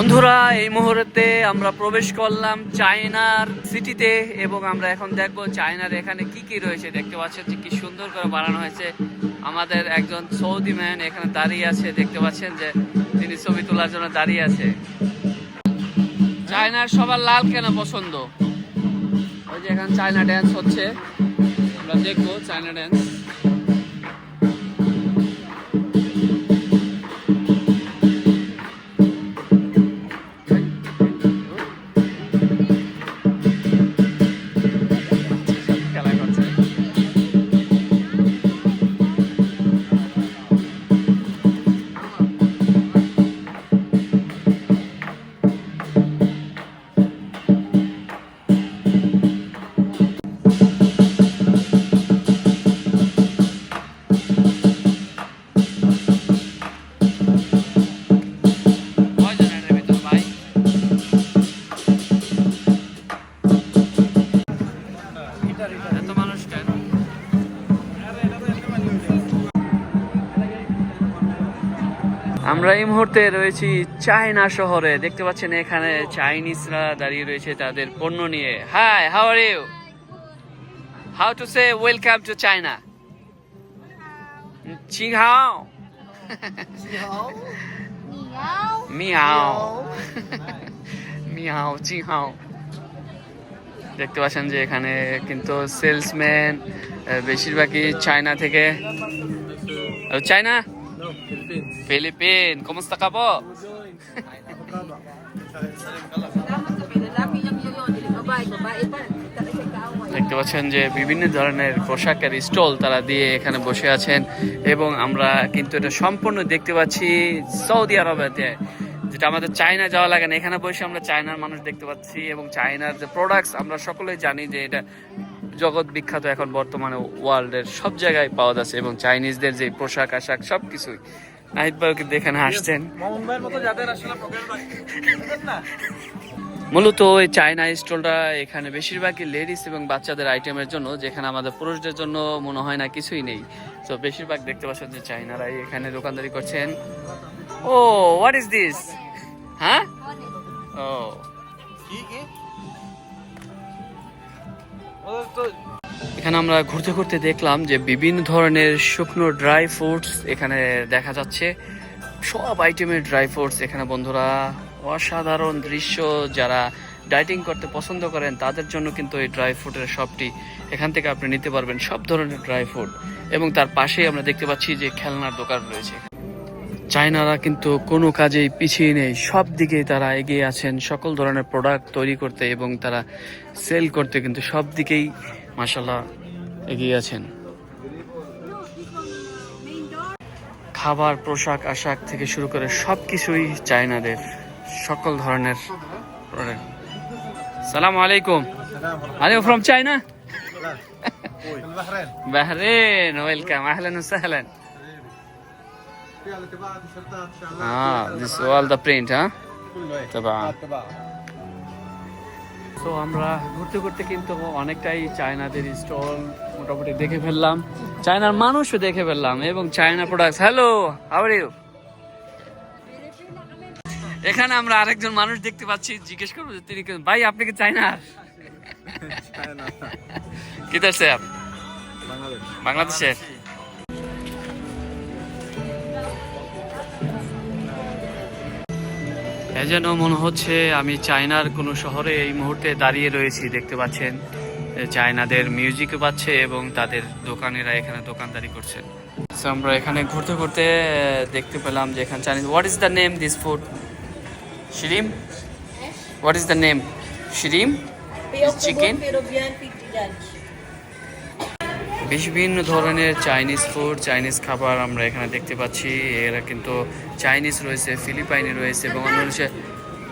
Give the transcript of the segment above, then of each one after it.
বন্ধুরা, এই মুহূর্তে আমরা প্রবেশ করলাম চায়নার সিটিতে এবং আমরা এখন দেখব চায়নার এখানে কি কি রয়েছে। দেখতে পাচ্ছেন যে কি সুন্দর করে বানানো হয়েছে। আমাদের একজন সৌদি ম্যান এখানে দাঁড়িয়ে আছে, দেখতে পাচ্ছেন যে তিনি ছবি তোলার জন্য দাঁড়িয়ে আছে। চায়নার সবার লাল কেন পছন্দ? ওই যে এখানে চায়না ড্যান্স হচ্ছে। আমরা দেখব চায়না ড্যান্স এত মানুষ কেন? আমরা এই মুহূর্তে রয়েছি চায়না শহরে। দেখতে পাচ্ছেন এখানে চাইনিজরা দাঁড়িয়ে রয়েছে তাদের পণ্য নিয়ে। Hi how are you how to say welcome to China চিংহাও মিয়াও মিয়াও চিংহাও দেখতে পাচ্ছেন যে এখানে কিন্তু সেলসম্যান বেশিরভাগই চায়না থেকে। China? Philippine ¿Cómo está capo? দেখতে পাচ্ছেন যে বিভিন্ন ধরনের পোশাকের স্টল তারা দিয়ে এখানে বসে আছেন এবং আমরা কিন্তু এটা সম্পূর্ণ দেখতে পাচ্ছি সৌদি আরবেতে। যেটা আমাদের চায়না যাওয়া লাগে না। এখানে বসে আমরা চায়নার মানুষ দেখতে পাচ্ছি এবং চায়নার যে প্রোডাক্টস আমরা সকলেই জানি যে এটা জগৎ বিখ্যাত এখন বর্তমানে ওয়ার্ল্ডের সব জায়গায় পাওয়া যাচ্ছে এবং চাইনিজদের যে পোশাক আশাক সব কিছুই নাহিদ ভাই কিন্তু এখানে আসছেন। মূলত ওই চায়না স্টলটা এখানে বেশিরভাগই লেডিস এবং বাচ্চাদের আইটেমের জন্য যেখানে আমাদের পুরুষদের জন্য মনে হয় না কিছুই নেই। তো বেশিরভাগ দেখতে পাচ্ছেন যে চাইনারাই এখানে দোকানদারি করছেন। ও হোয়াট ইজ দিস হ্যাঁ? ও। কি কি? এখানে আমরা ঘুরতে ঘুরতে দেখলাম যে বিভিন্ন ধরনের শুকনো ড্রাই ফ্রুটস এখানে দেখা যাচ্ছে। সব আইটেমের ড্রাই ফ্রুটস এখানে বন্ধুরা অসাধারণ দৃশ্য। যারা ডাইটিং করতে পছন্দ করেন তাদের জন্য কিন্তু এই ড্রাই ফ্রুটের শপটি এখান থেকে আপনি নিতে পারবেন সব ধরনের ড্রাই ফ্রুট এবং তার পাশেই আমরা দেখতে পাচ্ছি যে খেলনার দোকান রয়েছে চায়নারা কিন্তু কোনো কাজেই পিছিয়ে নেই। সব দিকেই তারা এগিয়ে আছেন। সকল ধরনের প্রোডাক্ট তৈরি করতে এবং তারা সেল করতে কিন্তু সব দিকেই মাসাল্লাহ এগিয়ে আছেন। খাবার পোশাক আশাক থেকে শুরু করে সব কিছুই চায়নাদের। সকল ধরনের প্রোডাক্ট সালাম আলাইকুম। আরে ফ্রম চায়না বাহরেন ওয়েলকাম আহলেন সাহলেন في على تبع تيشيرتات شغلات اه this all the print huh كله هيك تبع تبع তো আমরা ঘুরতে ঘুরতে কিন্তু অনেকটাই চায়নাদের স্টল মোটামুটি দেখে ফেললাম চায়নার মানুষও দেখে ফেললাম এবং চায়না প্রোডাক্টস হ্যালো আবার ইউ এখানে আমরা আরেকজন মানুষ দেখতে পাচ্ছি জিজ্ঞেস করবো যে তিনি কে- ভাই আপনি কি চায়নার কিধার সে আপ বাংলাদেশ বাংলাদেশের এই যেন মনে হচ্ছে আমি চায়নার কোনো শহরে এই মুহূর্তে দাঁড়িয়ে রয়েছি দেখতে পাচ্ছেন। চায়নাদের মিউজিকও পাচ্ছে এবং তাদের দোকানেরা এখানে দোকানদারি করছেন। আমরা এখানে ঘুরতে ঘুরতে দেখতে পেলাম যে এখানে Chinese what is the name this food shrimp what is the name shrimp Chicken? বিভিন্ন ধরনের চাইনিজ ফুড চাইনিজ খাবার আমরা এখানে দেখতে পাচ্ছি। এরা কিন্তু চাইনিজ রয়েছে ফিলিপাইনি রয়েছে এবং অন্য দেশে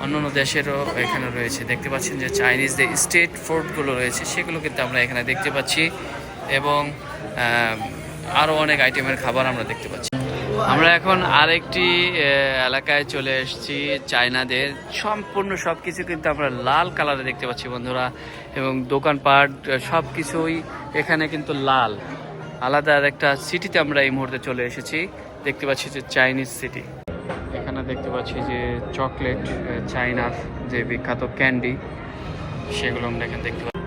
অন্যান্য দেশেরও এখানে রয়েছে। দেখতে পাচ্ছেন যে চাইনিজ যে স্টেট ফুডগুলো রয়েছে, সেগুলো কিন্তু আমরা এখানে দেখতে পাচ্ছি এবং আরও অনেক আইটেমের খাবার আমরা দেখতে পাচ্ছি। আমরা এখন আরেকটি এলাকায় চলে এসেছি চায়নাদের। সম্পূর্ণ সব কিছু কিন্তু আমরা লাল কালারে দেখতে পাচ্ছি বন্ধুরা। এবং দোকানপাট সব কিছুই এখানে কিন্তু লাল। আলাদা আর একটা সিটিতে আমরা এই মুহূর্তে চলে এসেছি। দেখতে পাচ্ছি যে চাইনিজ সিটি এখানে দেখতে পাচ্ছি যে চকলেট চাইনার যে বিখ্যাত ক্যান্ডি সেগুলো আমরা এখানে দেখতে পাচ্ছি।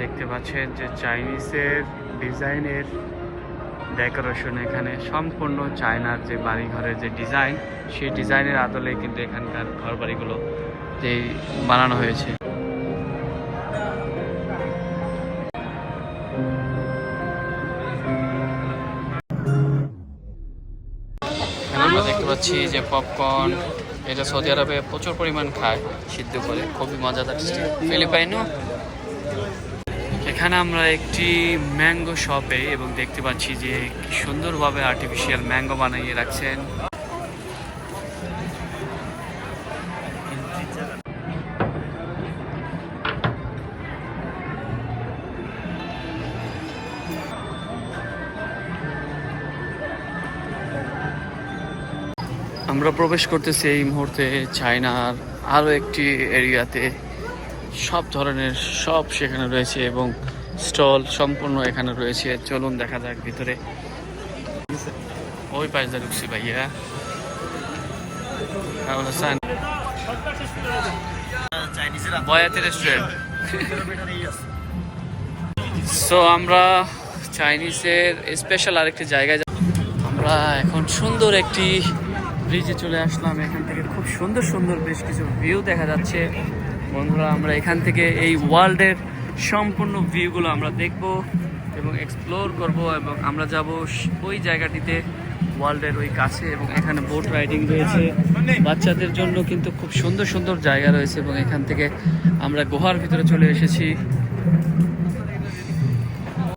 দেখতে পাচ্ছেন যে চাইনিজের ডিজাইনের ডেকোরেশন এখানে সম্পূর্ণ চায়নার যে বাড়িঘরের যে ডিজাইন, সেই ডিজাইনের আদলে কিন্তু এখানকার ঘর বাড়িগুলো যে বানানো হয়েছে। আমরা দেখতে পাচ্ছি যে পপকর্ন এটা সৌদি আরবে প্রচুর পরিমাণ খায় সিদ্ধ করে, খুবই মজাদার ফিলিপাইনও এখানে আমরা একটি ম্যাঙ্গো শপে এবং দেখতে পাচ্ছি যে কি সুন্দরভাবে আর্টিফিশিয়াল ম্যাঙ্গো বানিয়ে রাখছেন। আমরা প্রবেশ করতেছি এই মুহূর্তে চায়নার আরও একটি এরিয়াতে। সব ধরনের সব সেখানে রয়েছে এবং স্টল সম্পূর্ণ এখানে রয়েছে। চলুন দেখা যাক ভিতরে। ওই পাশে ঢুকছি ভাইয়া? বয়াতি রেস্টুরেন্ট সো আমরা চাইনিজের স্পেশাল আরেকটি জায়গায়। আমরা এখন সুন্দর একটি ব্রিজে চলে আসলাম। এখান থেকে খুব সুন্দর সুন্দর বেশ কিছু ভিউ দেখা যাচ্ছে। বন্ধুরা, আমরা এখান থেকে এই ওয়ার্ল্ডের সম্পূর্ণ ভিউগুলো আমরা দেখব এবং এক্সপ্লোর করব এবং আমরা যাব ওই জায়গাটিতে ওয়ার্ল্ডের ওই কাছে এবং এখানে বোট রাইডিং রয়েছে। বাচ্চাদের জন্য কিন্তু খুব সুন্দর সুন্দর জায়গা রয়েছে এবং এখান থেকে আমরা গুহার ভিতরে চলে এসেছি।